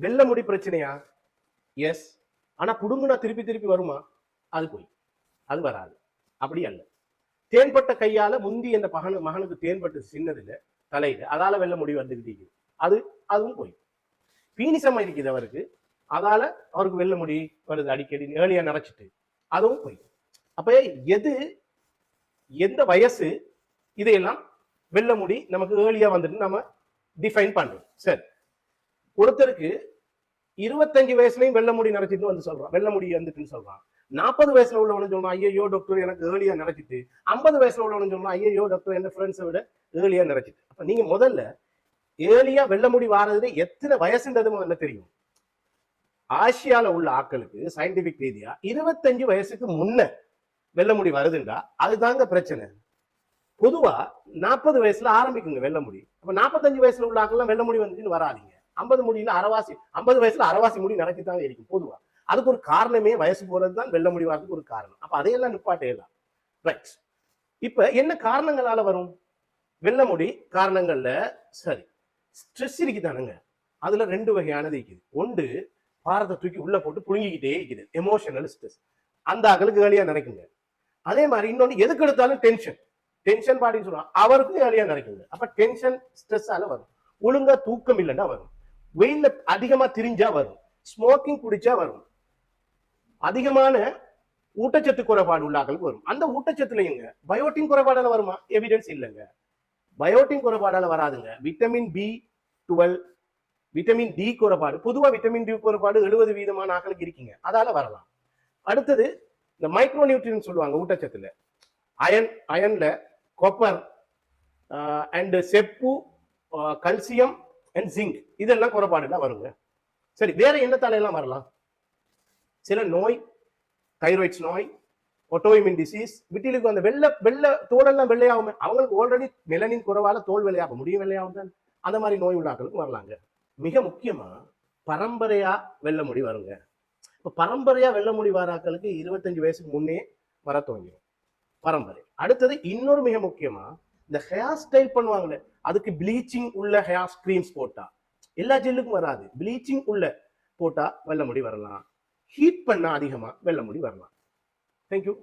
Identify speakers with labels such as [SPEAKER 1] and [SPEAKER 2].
[SPEAKER 1] வெள்ளை முடி பிரச்சனையா? எஸ் ஆனா புடுங்குனா திருப்பி திருப்பி வருமா? அது போய். அது வராது. அப்படி அல்ல. தேன்பட்ட கையால முந்தி அந்த மகனு மகனுக்கு தேன்பட்டு சின்னதில்ல தலையில அதால வெள்ளை முடி வந்துகிட்டு அது அதுவும் போய். பீனிசம் இருக்குது அவருக்கு. அதால அவருக்கு வெள்ளை முடி வருது அடிக்கடி ஏழியா நினைச்சிட்டு அதுவும் போய். அப்ப எது எந்த வயசு இதையெல்லாம் வெள்ள முடி நமக்கு ஏர்லியா வந்துட்டு நம்ம டிஃபைன் பண்றோம் சரி. ஒருத்தருக்கு இருபத்தஞ்சு வயசுலயும் வெள்ள முடி நிறைச்சிட்டு வந்து சொல்றான். வெள்ள முடி வந்துட்டுன்னு சொல்றான். நாற்பது வயசுல உள்ளவனு சொல்றான் ஐயோ டாக்டர் எனக்கு ஏர்லியா நினைச்சிட்டு ஐம்பது வயசுல உள்ளவனு சொல்றான் ஐயோ டாக்டர் என் ஃப்ரெண்ட்ஸை விட ஏர்லியா நினைச்சிட்டு அப்ப நீங்க முதல்ல ஏர்லியா வெள்ளமுடி வாரதுல எத்தனை வயசுன்றது முதல்ல தெரியும்? ஆசியால உள்ள ஆட்களுக்கு சயின்டிபிக் ரீதியா இருபத்தஞ்சு வயசுக்கு முன்ன வெள்ள முடி வருதுண்டா அதுதாங்க பிரச்சனை. பொதுவா நாற்பது வயசுல ஆரம்பிக்குங்க வெள்ள முடி. அப்ப நாற்பத்தஞ்சு வயசுல உள்ள ஆக்கள்லாம் வெள்ள முடி வந்துச்சுன்னு வராதீங்க. ஐம்பது முடியில அரைவாசி ஐம்பது வயசுல அறவாசி முடி நடக்கத்தான் இருக்கும் பொதுவா. அதுக்கு ஒரு காரணமே வயசு போறது தான் வெள்ளை முடி வரதுக்கு ஒரு காரணம். அப்ப அதையெல்லாம் நிப்பாட்டையெல்லாம் ரைட் இப்ப என்ன காரணங்களால வரும்? வெள்ள முடி காரணங்கள்ல சரி ஸ்ட்ரெஸ் இருக்குதானுங்க. அதுல ரெண்டு வகையானது இருக்குது. ஒன்று பாரத்தை தூக்கி உள்ள போட்டு புழுங்கிக்கிட்டே இருக்குது. எமோஷனல் ஸ்ட்ரெஸ் அந்த அகலுக்கு வேலையா நினைக்குங்க அதே மாதிரி இன்னொன்று எதுக்கு எடுத்தாலும் டென்ஷன் டென்ஷன் பாட்டின்னு சொல்லுவாங்க. அவருக்கும் வேலையா நினைக்குங்க அப்ப டென்ஷன் ஸ்ட்ரெஸ்ஸால வரும். ஒழுங்கா தூக்கம் இல்லைன்னா வரும். வெயில்ல அதிகமா திரிஞ்சா வரும். ஸ்மோக்கிங் குடிச்சா வரும். அதிகமான ஊட்டச்சத்து குறைபாடு உள்ளாக்கள் வரும். அந்த ஊட்டச்சத்துலயுங்க பயோட்டின் குறைபாடால வருமா? எவிடன்ஸ் இல்லைங்க. பயோட்டின் குறைபாடால வராதுங்க. Vitamin B twelve vitamin D குறைபாடு பொதுவா விட்டமின் டி குறைபாடு எழுபது வீதமான ஆக்களுக்கு இருக்கீங்க. அதால வரலாம். அடுத்தது இந்த மைக்ரோ நியூட்ரியன் சொல்லுவாங்க ஊட்டச்சத்துல. அயன் அயன்ல கொப்பர் அண்ட் செப்பு கல்சியம் அண்ட் ஜிங்க் இதெல்லாம் குறைபாடுலாம் வருங்க. சரி வேற என்னத்தால எல்லாம் வரலாம் சில நோய் தைராய்ட்ஸ் நோய் ஒட்டோயிமின் டிசீஸ் விட்டிலுக்கு அந்த வெள்ளை வெள்ளை தோலெல்லாம் வெள்ளையாகும் அவங்களுக்கு ஆல்ரெடி மெலனின் குறைவால தோல் வெள்ளையாக முடியும் வெள்ளையாகும் தான்? அந்த மாதிரி நோய் உள்ளாக்களுக்கு வரலாங்க. மிக முக்கியமா பரம்பரையா வெள்ள முடி வருங்க. இப்போ பரம்பரையா வெள்ள முடி வாராக்களுக்கு இருபத்தஞ்சு வயசுக்கு முன்னே வர துவங்கிடும் பரம்பரை. அடுத்தது இன்னொரு மிக முக்கியமா இந்த ஹேர் ஸ்டைல் பண்ணுவாங்களே அதுக்கு ப்ளீச்சிங் உள்ள ஹேர் ஸ்க்ரீன்ஸ் போட்டா எல்லா ஜெல்லுக்கும் வராது. ப்ளீச்சிங் உள்ள போட்டா வெள்ளை முடி வரலாம். ஹீட் பண்ணா அதிகமா வெள்ளை முடி வரலாம். தேங்க்யூ